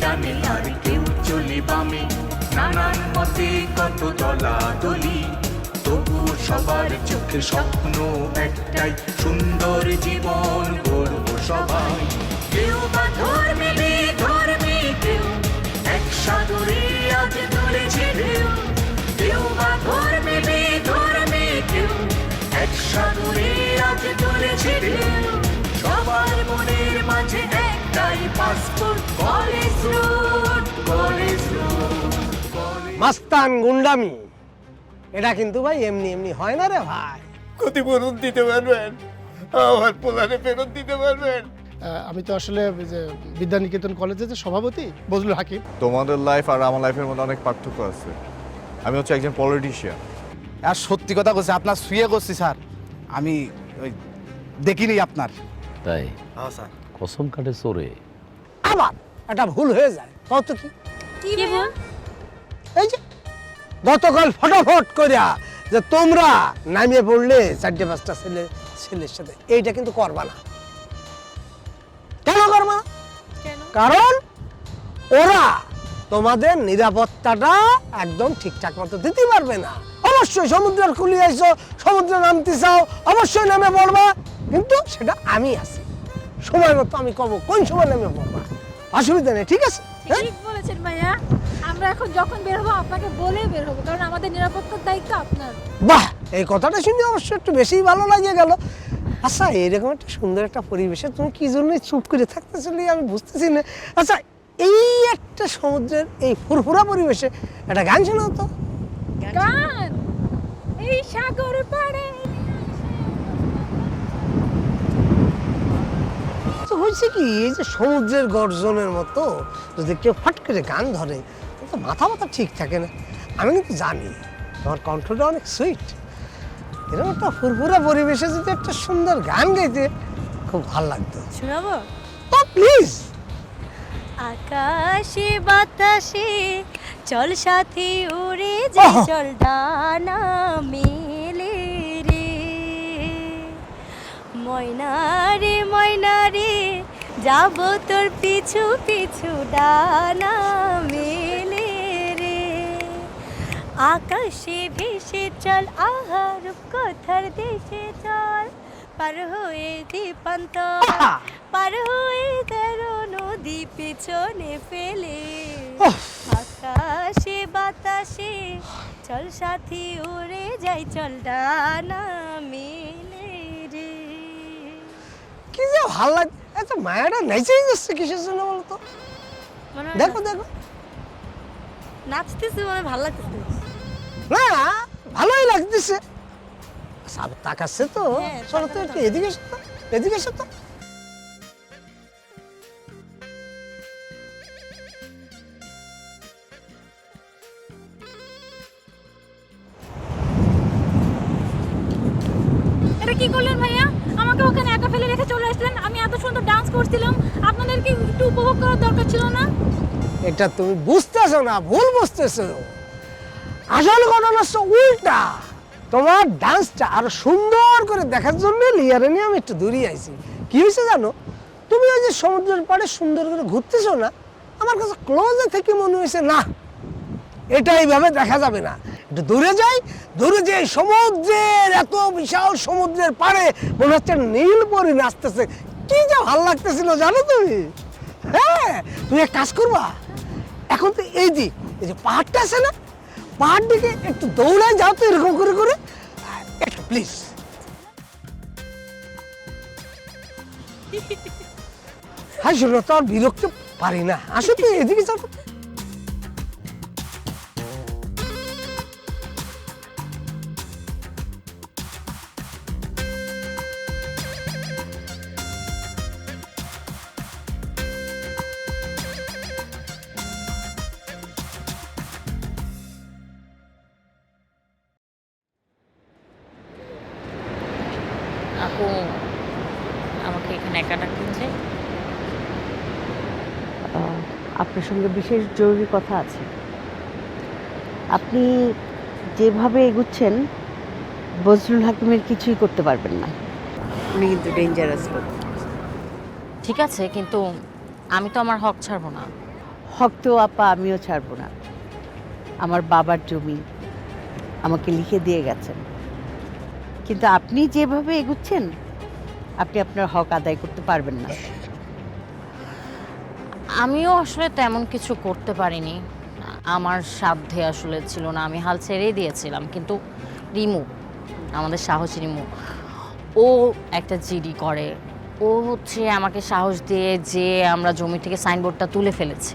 ডানে আর কেউ চলে বামে নানান মতে কত দলাদলি তবু সবার চোখে স্বপ্ন একটাই, সুন্দর জীবন গর্ব সবাই। কেউ বা ধর্মে ধর্মে কেউ, এক সাগরে আজ ধরেছে ঢেউ। কেউ বা ধর্মে ধর্মে কেউ, এক সাগরে আজ ধরেছে ঢেউ। সবার মনের মাঝে একটাই পাসপোর্ট, কলেজ মাস্তান গুন্ডামি। এটা কিন্তু ভাই এমনি এমনি হয় না রে ভাই। ক্ষতিপূরণ দিতে পারবেন আমার পোলারে ফেরত দিতে পারবেন। আমি তো আসলে যে বিদ্যানিকেতন কলেজের যে সভাপতি বজলুল হাকিম। তোমাদের লাইফ আর আমার লাইফের মধ্যে অনেক পার্থক্য আছে। আমি হচ্ছে একজন পলিটিশিয়ান আর সত্যি কথা বলছি আপনার শুয়ে করছি স্যার। আমি ওই দেখিনি আপনার। তাই? হ্যাঁ স্যার। কসম কাটে চোরে। আবার? এটা ভুল হয়ে যায়। কত কি? কি এই যে গতকাল ফটাফট করিয়া যে তোমরা নামিয়ে পড়লে চারটে পাঁচটা ছেলে ছেলের সাথে এইটা কিন্তু করবা না। কেন করবা? কারণ ওরা তোমাদের নিরাপত্তাটা একদম ঠিকঠাক মতো দিতে পারবে না। অবশ্যই সমুদ্রের খুলি আইছো সমুদ্রে নামতে চাও অবশ্যই নেমে পড়বা। কিন্তু সেটা আমি আছি। সময় মতো আমি কব কোন সময় নেমে পড়বা? অসুবিধা নেই ঠিক আছে? হ্যাঁ? ঠিক বলেছেন ভাইয়া। আমরা এখন যখন বের হব আপনাকে বলে বের হব কারণ আমাদের নিরাপত্তার দায়িত্ব আপনার। বাহ! এই কথাটা শুনে অবশ্য একটু বেশিই ভালো লাগে গেল। আচ্ছা এরকম একটা সুন্দর একটা পরিবেশে তুমি কি জন্য চুপ করে থাকতেছিলে আমি বুঝতেছি না। আচ্ছা এই একটা সমুদ্রের এই ফুরফুরা পরিবেশে একটা গান শোনাও তো। গান? এই সাগর পাড়ে তো হয়েছে কি? এই যে সমুদ্রের গর্জনের মতো যদি কেউ ফট করে গান ধরে তো মাথা মাথা ঠিক থাকে না। আমি কিন্তু জানি তোমার কণ্ঠটা অনেক সুইট। এরকম একটা ফুরফুরা পরিবেশে যদি একটা সুন্দর গান গাইতে খুব ভালো লাগতো। শোনাবো? তো প্লিজ। আকাশে বাতাসে চল সাথী উড়ে যে চল ডানা মেলে ময়না রে ময়না রে যাব তোর পিছু পিছু ডানা মেলে রে। আকাশে ভেসে চল আহার কথার দেশে চল। পার হয়ে দীপান্ত পার হয়ে তেরো নদী পেছনে ফেলে। আকাশে বাতাসে চল সাথী উড়ে যাই চল ডানা মেলে। কি যে ভালো লাগে এত মায়াটা নেচেই যাচ্ছে কিসের জন্য বলতো? দেখো দেখো। নাচতেছে মানে ভালো লাগতেছে। না ভালোই লাগতেছে। সব তাকাচ্ছে তো। চলো তো একটু এদিকে এসো তো এদিকে এসো তো। এটা তুমি বুঝতেছো না, ভুল বুঝতেছো। আসল ঘটনা হচ্ছে উল্টা। তোমার ডান্সটা আরও সুন্দর করে দেখার জন্য লিয়ারে নিয়ে আমি একটু দূরে আইছি। কি হয়েছে জানো? তুমি ওই যে সমুদ্রের পাড়ে সুন্দর করে ঘুরতেছো না? আমার কাছে ক্লোজে থেকে মনে হয়েছে, না, এটা এইভাবে দেখা যাবে না। একটু দূরে যাই, দূরে যে সমুদ্রের এত বিশাল সমুদ্রের পাড়ে মনে হচ্ছে নীল পরি নাচতেছে। কি যা ভালো লাগতেছিল জানো তুমি? হ্যাঁ তুমি এক কাজ করবা। এখন তো এই দিক এই যে পাহাড়টা আছে না, পাহাড় দিকে একটু দৌড়ায় যাও তো এরকম করে করে। একটু প্লিজ হ্যাঁ সেটা তো আর বিরক্ত পারি না। আসো তো, এদিকে যাও আপনার সঙ্গে বিশেষ জরুরি কথা আছে। আপনি যেভাবে এগুচ্ছেন বজরুল হাকিমের কিছুই করতে পারবেন না। উনি কিন্তু ডেঞ্জারাস লোক। ঠিক আছে কিন্তু আমি তো আমার হক ছাড়বো না। হক তো আপা আমিও ছাড়বো না। আমার বাবার জমি আমাকে লিখে দিয়ে গেছেন। কিন্তু আপনি যেভাবে এগুচ্ছেন আপনি আপনার হক আদায় করতে পারবেন না। আমিও আসলে তেমন কিছু করতে পারিনি। আমার সাধ্যে আসলে ছিল না। আমি হাল ছেড়েই দিয়েছিলাম কিন্তু রিমু আমাদের সাহস রিমু ও একটা জিডি করে। ও হচ্ছে আমাকে সাহস দিয়ে যে আমরা জমি থেকে সাইনবোর্ডটা তুলে ফেলেছি।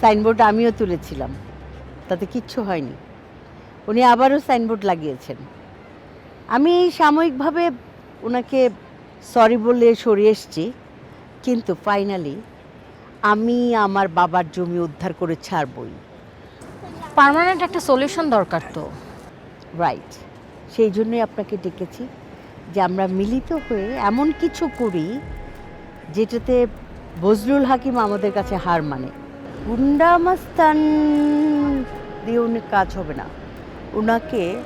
সাইনবোর্ড আমিও তুলেছিলাম তাতে কিচ্ছু হয়নি। উনি আবারও সাইনবোর্ড লাগিয়েছেন। আমি সাময়িকভাবে ওনাকে সরি বলে সরিয়ে এসছি কিন্তু ফাইনালি আমি আমার বাবার জমি উদ্ধার করে ছাড়বই। পার্মানেন্ট একটা সলিউশন দরকার তো। রাইট সেই জন্যই আপনাকে ডেকেছি যে আমরা মিলিত হয়ে এমন কিছু করি যেটাতে বজলুল হাকিম আমাদের কাছে হার মানে। গুন্ডা মাস্তান দিয়ে উনি কাজ হবে না। ওনাকে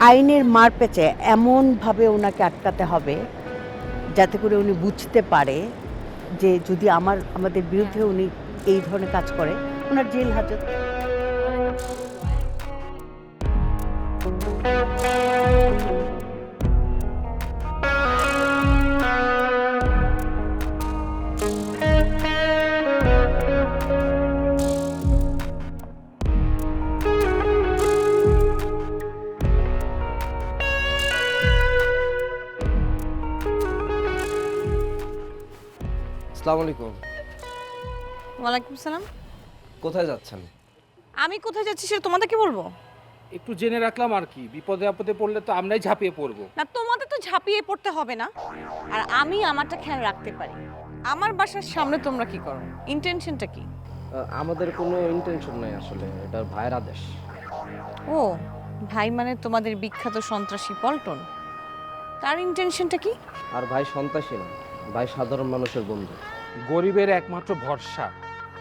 আইনের মার পেঁচে এমনভাবে ওনাকে আটকাতে হবে যাতে করে উনি বুঝতে পারে যে যদি আমার, আমাদের বিরুদ্ধে উনি এই ধরনের কাজ করে ওনার জেল হাজত। আসসালামু আলাইকুম। ওয়ালাইকুম সালাম। কোথায় যাচ্ছেন? আমি কোথায় যাচ্ছি সেটা তোমাদেরকে বলব? একটু জেনে রাখলাম আর কি বিপদে আপদে পড়লে তো আমরাই ঝাঁপিয়ে পড়ব। না তোমাদের তো ঝাঁপিয়ে পড়তে হবে না। আর আমি আমারটা খেয়াল রাখতে পারি। আমার বাসার সামনে তোমরা কি করো? ইন্টেনশনটা কি? আমাদের কোনো ইন্টেনশন নাই আসলে এটা ভাইয়ের আদেশ। ও ভাই মানে তোমাদের বিখ্যাত সন্ত্রাসী পল্টন? তার ইন্টেনশনটা কি? আর ভাই সন্ত্রাসী না ভাই সাধারণ মানুষের বন্ধু। গরিবের একমাত্র ভরসা।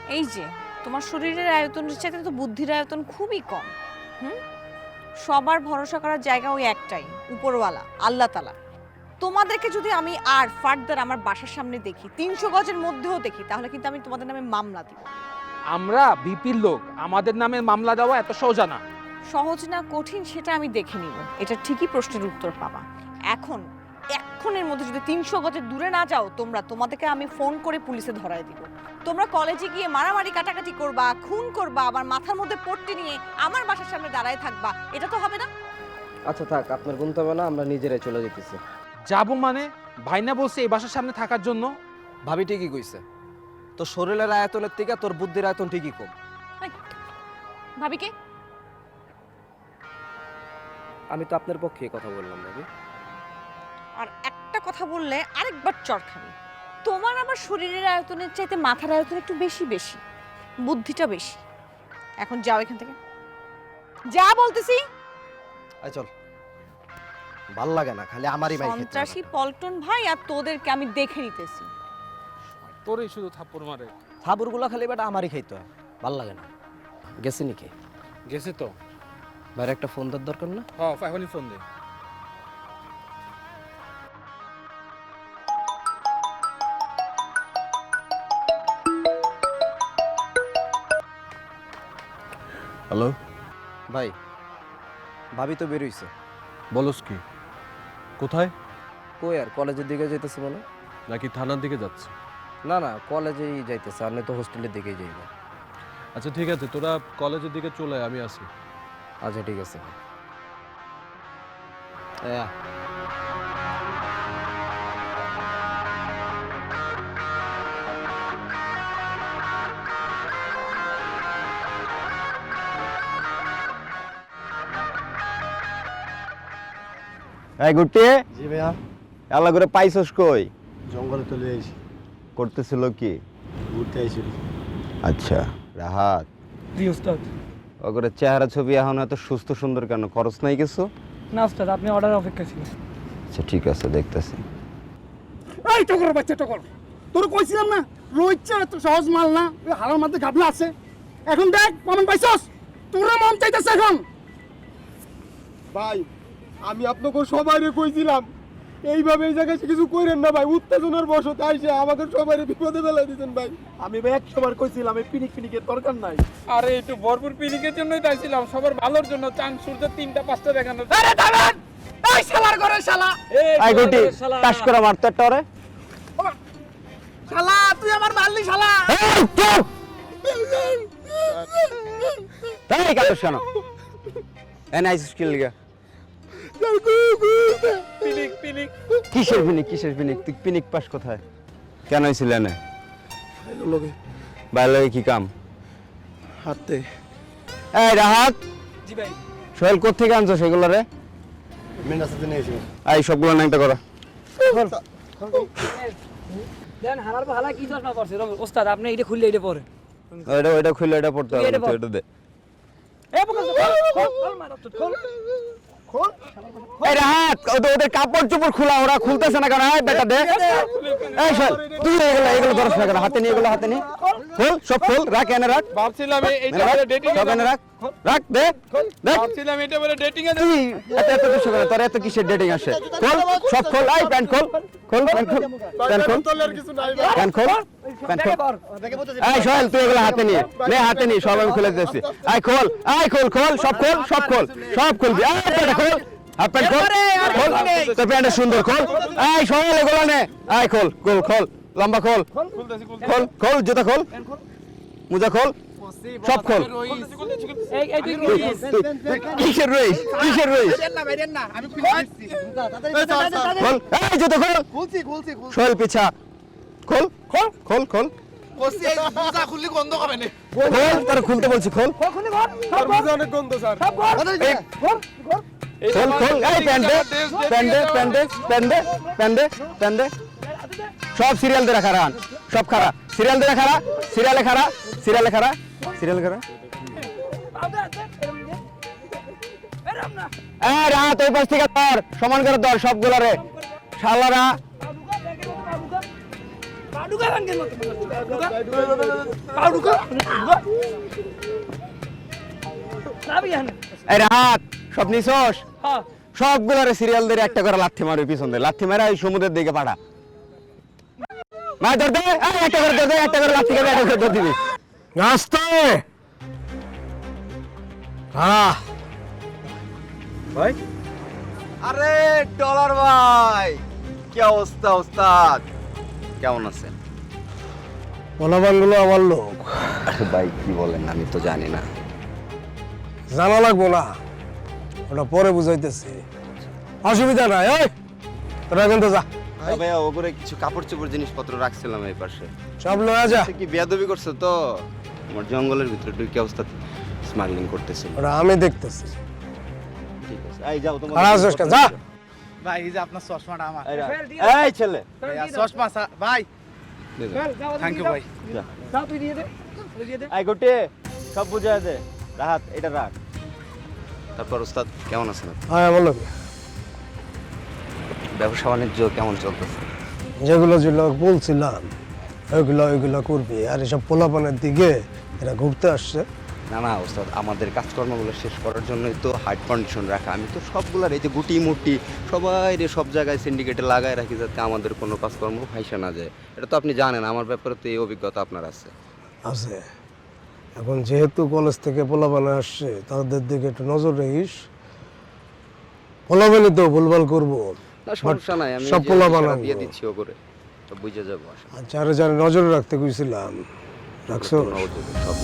এই যে তোমার শরীরের আয়তনের চাইতে তো বুদ্ধির আয়তন খুবই কম হুম? সবার ভরসা করার জায়গা ওই একটাই উপরওয়ালা আল্লাহ তালা তোমাদেরকে যদি আমি আর ফার্দার আমার বাসার সামনে দেখি তিনশো গজের মধ্যেও দেখি তাহলে কিন্তু আমি তোমাদের নামে মামলা দিব। আমরা বিপির লোক আমাদের নামে মামলা দেওয়া এত সোজা না। সহজ না কঠিন সেটা আমি দেখে নিব এটা ঠিকই প্রশ্নের উত্তর পাবা। এখন এক্ষণের মধ্যে যদি তিনশো গজের দূরে না যাও তোমরা তোমাদেরকে আমি ফোন করে পুলিশে ধরাই দিব। তোমরা কলেজে গিয়ে মারামারি কাটাকাটি করবা খুন করবা আবার মাথার মধ্যে পট্টি নিয়ে আমার বাসার সামনে দাঁড়ায় থাকবা এটা তো হবে না? আচ্ছা থাক আপনার গুনতে হবে না আমরা নিজেরাই চলে যেতেছি। যাব মানে? ভাইনা বলছে এই বাসার সামনে থাকার জন্য? ভাবি ঠিকই কইছে। তোর শরীরের আয়তনের থেকে তোর বুদ্ধির আয়তন ঠিকই কম। ভাবি কে আমি তো আপনার পক্ষে কথা বললাম ভাবি। আর একটা কথা বললে আরেকবার চর খাবি। তোমার আমার শরীরের আয়তনের চাইতে মাথার আয়তন একটু বেশি বেশি বুদ্ধিটা বেশি। এখন যাও এখান থেকে। যা বলতেছি। আয় চল। ভালো লাগে না খালি আমারই ভাই সন্ত্রাসী পল্টন ভাই আর তোদেরকে আমি দেখে নিতেছি। তোরই শুধু থাপ্পড় মারে। খাবারগুলো খালি বেটা আমারই খাইতে হয় ভালো লাগে না। গেছে নাকি গেছে তো। ভাইয়ের একটা ফোন দেওয়ার দরকার না? হ্যাঁ এখনই ফোন দে। ভাই ভাবি তো বেরোইছে বলস কি? কোথায়? কই আর কলেজের দিকে যাইতেছে বলো নাকি থানার দিকে যাচ্ছে? না না কলেজেই যাইতেছে আর তো হোস্টেলের দিকেই যাইবে। আচ্ছা ঠিক আছে তোরা কলেজের দিকে চলে আয়, আমি আসি। আচ্ছা ঠিক আছে আয়া। এই গুটি জি ভাইয়া। আল্লাহ করে পাইছস কই? জঙ্গলে চলে আইছি। করতেছিল কি? ঘুরতে আইছি আচ্ছা রাহাত। জি উস্তাদ ওগরে চেহারা ছবি এখন এত সুস্থ সুন্দর কেন? খরচ নাই কিছু? না উস্তাদ আপনি অর্ডার অপেক্ষা ছিলেন। আচ্ছা ঠিক আছে দেখতেছি। এই টকর বাচ্চা টকর তোর কইছিলাম না রোহিত এত সহজ মাল না ওই হারার মধ্যে গাবলা আছে। এখন দেখ প্রমাণ পাইছস? তোরা মন চাইতেছে এখন। ভাই আমি আপনাকে সবাই কইছিলাম এইভাবে এই জায়গায় কিছু কইরেন না ভাই উত্তেজনার বশত আইসে আমাকে সবাই বিপদে ফেলাই দিতেন ভাই। আমি ভাই একশো বার কইছিলাম এই পিনিক পিনিকের দরকার নাই। আরে একটু ভরপুর পিনিকের জন্যই চাইছিলাম সবার ভালোর জন্য চাং সূর্য তিনটা পাঁচটা দেখানো আরে দাঁড়ান! এই শালার ঘরে শালা! আই গুটি টাস করে মারতো একটা ওরে। শালা তুই আমার মারলি শালা! এই চুপ! তাই কাটছ কেন এনে আইসিস কি লিগা। পিনিক পিনিক কিসের পিনিক কিসের পিনিক তুই পিনিক পাস কোথায় কেন হয়েছিল এনে বাইরে কি কাম হাতে এই রাহাত জি ভাই সোহেল কোথেকে আনছো সেগুলো রে মেন্ডা নিয়ে এসে এই সবগুলো নাইটা করো দেন হারার ভালা কি চশমা পড়ছে ওস্তাদ আপনি এটা খুললে এটা পরে ওইটা ওইটা খুলে এটা পড়তে হবে এটা না, এটা দে এ বকাস খোল খোল মার তো খোল এই রাহাত ওদের কাপড় চোপড় খোলা ওরা খুলতেছে না কেন? বেটা দে। এই শোন তুই এগুলো এগুলো ধরছ না কেন? হাতে নিয়ে এগুলো হাতে নিয়ে। খোল সব খোল রাখ এনে রাখ। ভাবছিলাম এই- এইটা রাখ বলে ডেটিং সব এনে রাখ। রাখ দে ভাবছিলাম এটা বলে ডেটিং এ তুই এত এত কিছু করে তোর এত কিসের ডেটিং আসে? খোল সব খোল এই প্যান্ট খোল খোল প্যান্ট খোল প্যান্ট খোল। প্যান্ট খোল। এই সোহেল তুই এগুলো হাতে নিয়ে নে হাতে নিয়ে সব আমি খুলে দিতেছি। আই খোল আই খোল খোল সব খোল সব খোল সব খুলবি খোল হাফ প্যান্ট খোল খোল। তোর প্যান্ট সুন্দর খোল। এই সোহেল এগুলো নে। আই খোল খোল খোল লম্বা খোল। খোল। খোল জুতা খোল। মোজা খোল। সব খোল। এই এই তুই তুই- তুই- তুই কিসের রইস? কিসের রইস? খোল। এই জুতো খোল। খুলছি খুলছি। সোহেল পিছা। খোল খোল? খোল খোল। তার খুলতে বলছি অনেক গন্ধ স্যার। এই সব সিরিয়াল দিয়ে রাখা রান সব খারা সিরিয়াল দিয়ে খারা সিরিয়ালে খারা সিরিয়ালে খারা সিরিয়ালে খারা এই রাত ওই পাশ থেকে ধর সমান করে ধর সবগুলো রে। শালারা। এই রাত সব নিছস? হ্যাঁ। সিরিয়াল দিয়ে একটা করে লাথি মারবি পিছন দিয়ে। লাথি মারা ওই সমুদ্রের দিকে পাঠা মা ধর দে একটা করে ধর দে একটা করে লাথি খাবে একটা করে দিবি। নাস্তে হ্যাঁ আরে ডলার ভাই কি অবস্থা ওস্তাদ? কেমন আছেন? বলাবানগুলো আমার লোক। ভাই কি বলেন আমি তো জানি না। জানা লাগবো না। ওটা পরে বুঝাইতেছি। অসুবিধা নাই ওই তোরা কিন্তু যা। ভাই ওপরে কিছু কাপড় চোপড় জিনিসপত্র রাখছিলাম এই পাশে। সব লয়ে যা। কি বেয়াদবি করছে তো? আমার জঙ্গলের ভিতরে ঢুকে অবস্থা স্মাগলিং করতেছিল ওটা আমি দেখতেছি। ঠিক আছে এই যাও তোমার? যা। ভাই এই যে আপনার চশমাটা আমার। এই ছেলে। ভাইয়া, চশমা ভাই। থ্যাংক ইউ ভাই গোটে সব দে রাহাত এটা রাখ তারপর ওস্তাদ কেমন আছেন হ্যাঁ বলো লোক ব্যবসা বাণিজ্য কেমন চলতেছে? যেগুলো যেগুলো বলছিলাম ওইগুলো ওইগুলো করবি। আর এসব পোলাপানের দিকে এরা ঘুরতে আসছে। না না ওস্তাদ আমাদের কাজকর্মগুলো শেষ করার জন্যই তো হার্ড কন্ডিশন রাখা। আমি তো সবগুলার এই যে গুটি মুটি সবাই রে সব জায়গায় সিন্ডিকেটে লাগায় রাখি যাতে আমাদের কোনো কাজকর্ম ফাইসা না যায়। এটা তো আপনি জানেন আমার ব্যাপারে তো এই অভিজ্ঞতা আপনার আছে। আছে। এখন যেহেতু কলেজ থেকে পোলাপানে আসছে তাদের দিকে একটু নজর রাখিস। পোলাপানি তো ভুলভাল করব। না সমস্যা নাই আমি সব পোলাপান দিয়ে দিচ্ছি ও করে তো বুঝে যাব আসলে আর যারে যারে নজরে রাখতে কইছিলাম রাখছো? সব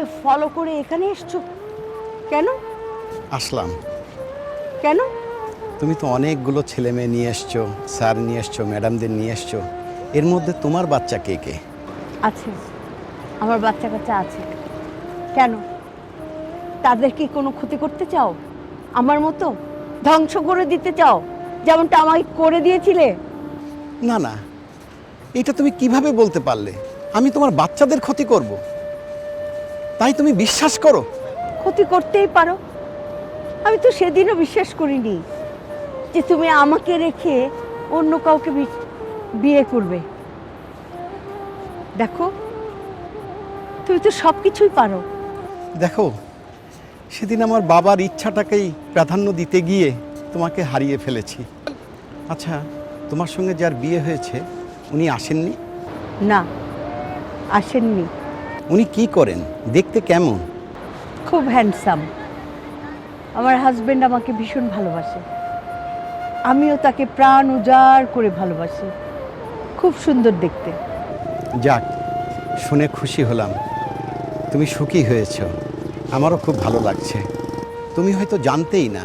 আমাকে ফলো করে এখানে এসছো? কেন? আসলাম। কেন? তুমি তো অনেকগুলো ছেলে মেয়ে নিয়ে এসছো স্যার নিয়ে এসছো ম্যাডামদের নিয়ে এসছো। এর মধ্যে তোমার বাচ্চা কে কে? আছে। আমার বাচ্চা কাচ্চা আছে। কেন? তাদের কি কোনো ক্ষতি করতে চাও? আমার মতো? ধ্বংস করে দিতে চাও? যেমনটা আমাকে করে দিয়েছিলে? না না। এটা তুমি কীভাবে বলতে পারলে? আমি তোমার বাচ্চাদের ক্ষতি করব। তাই তুমি বিশ্বাস করো। ক্ষতি করতেই পারো। আমি তো সেদিনও বিশ্বাস করিনি যে তুমি আমাকে রেখে অন্য কাউকে বিয়ে করবে। দেখো তুমি তো সব কিছুই পারো। দেখো সেদিন আমার বাবার ইচ্ছাটাকেই প্রাধান্য দিতে গিয়ে তোমাকে হারিয়ে ফেলেছি। আচ্ছা তোমার সঙ্গে যার বিয়ে হয়েছে উনি আসেননি? না আসেননি। উনি কি করেন? দেখতে কেমন? খুব হ্যান্ডসাম আমার হাজবেন্ড আমাকে ভীষণ ভালোবাসে। আমিও তাকে প্রাণ উজাড় করে ভালোবাসি। খুব সুন্দর দেখতে। যাক শুনে খুশি হলাম। তুমি সুখী হয়েছ। আমারও খুব ভালো লাগছে। তুমি হয়তো জানতেই না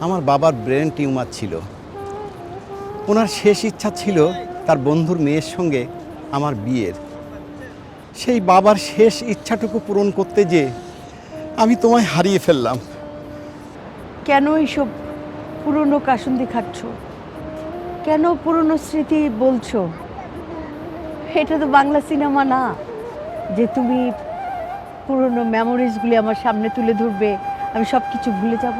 আমার বাবার ব্রেন টিউমার ছিল। ওনার শেষ ইচ্ছা ছিল তার বন্ধুর মেয়ের সঙ্গে আমার বিয়ের। সেই বাবার শেষ ইচ্ছাটুকু পূরণ করতে যে আমি তোমায় হারিয়ে ফেললাম। কেন এইসব পুরনো কাসুন্দি খাচ্ছ? কেন পুরনো স্মৃতি বলছো? এটা তো বাংলা সিনেমা না যে তুমি পুরনো মেমোরিজগুলি আমার সামনে তুলে ধরবে। আমি সব কিছু ভুলে যাব।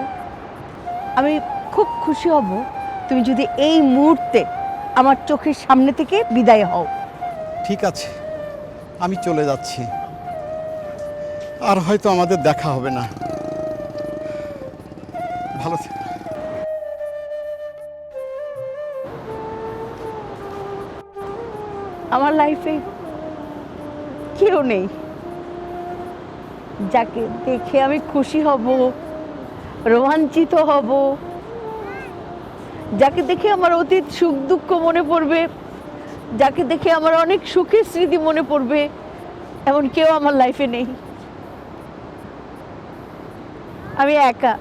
আমি খুব খুশি হব তুমি যদি এই মুহূর্তে আমার চোখের সামনে থেকে বিদায় হও। ঠিক আছে। আমি চলে যাচ্ছি। আর হয়তো আমাদের দেখা হবে না। ভালো আমার লাইফে কেউ নেই। যাকে দেখে আমি খুশি হব, রোমাঞ্চিত হব। যাকে দেখে আমার অতীত সুখ দুঃখ মনে পড়বে। যাকে দেখে আমার অনেক সুখের স্মৃতি মনে পড়বে, এমন কেউ আমার লাইফে নেই। আমি একা।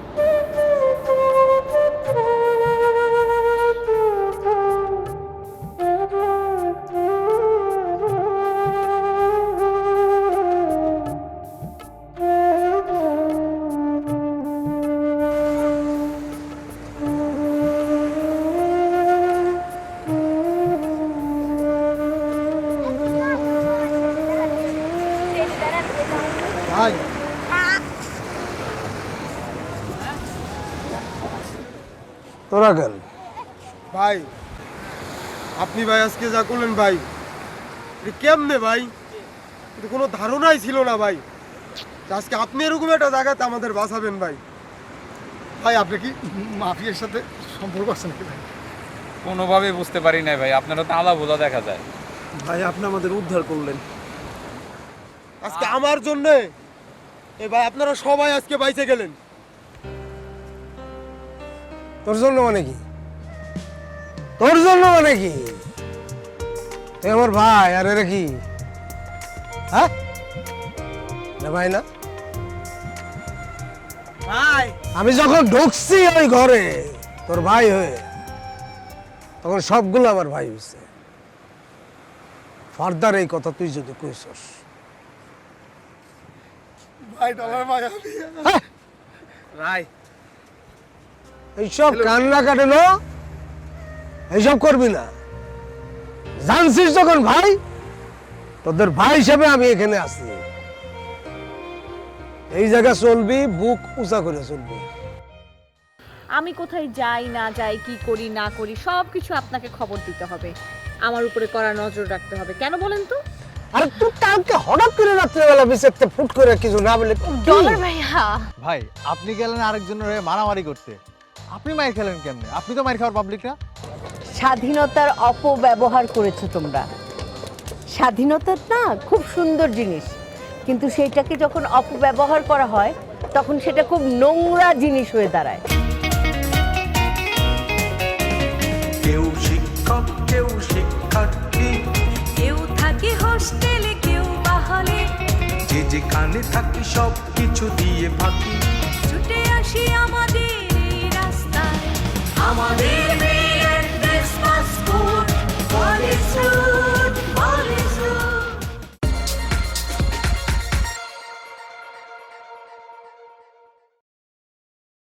তোরা কেন ভাই আপনি ভাই আজকে যা করলেন ভাই কেমনে ভাই? কোনো ধারণাই ছিল না ভাই। যে আজকে আপনি এরকম একটা জায়গাতে আমাদের বাঁচাবেন ভাই। ভাই আপনি কি মাফিয়ার সাথে সম্পর্ক আছে নাকি ভাই? কোনোভাবে বুঝতে পারি না ভাই। আপনারা তো আলা বোলা দেখা যায়। ভাই আপনি আমাদের উদ্ধার করলেন। আজকে আমার জন্যে এ ভাই আপনারা সবাই আজকে বাইচে গেলেন। তোর জন্য মানে কি? তোর জন্য মানে কি? তুই আমার ভাই আর এরা কি? হ্যাঁ? ভাই না? ভাই। আমি যখন ঢুকছি ওই ঘরে তোর ভাই হয়ে তখন সবগুলো আমার ভাই হয়েছে ফার্দার এই কথা তুই যদি কইছস। ভাই ডলার ভাই আমি রাই এইসব কান্না কাটানো এইসব করবি না। জানছিস যখন ভাই তোদের ভাই হিসেবে আমি এখানে আছি। এই জায়গা চলবি বুক উঁচা করে চলবি। আমি কোথায় যাই না যাই কি করি না করি সব কিছু আপনাকে খবর দিতে হবে। আমার উপরে করা নজর রাখতে হবে। কেন বলেন তো? আরে তুই কালকে হঠাৎ করে রাত্রেবেলা বিচেতে ফুট করে কিছু না বলে ডলার ভাইয়া। ভাই আপনি গেলেন আরেকজনের হয়ে মারামারি করতে। আপনি মাইর খেলেন কেমনে? আপনি তো মাইর খাওয়ার পাবলিক না। স্বাধীনতার অপব্যবহার করেছ তোমরা। স্বাধীনতা না খুব সুন্দর জিনিস। কিন্তু সেইটাকে যখন অপব্যবহার করা হয় তখন সেটা খুব নোংরা জিনিস হয়ে দাঁড়ায়। কেউ শিক্ষক কেউ শিক্ষার্থী। কেউ থাকে হোস্টেলে কেউ বা হলে যেখানে থাকি সব কিছু দিয়ে ফাঁকি। ছুটে আসি আমাদের Someone in the rear, this must go for this.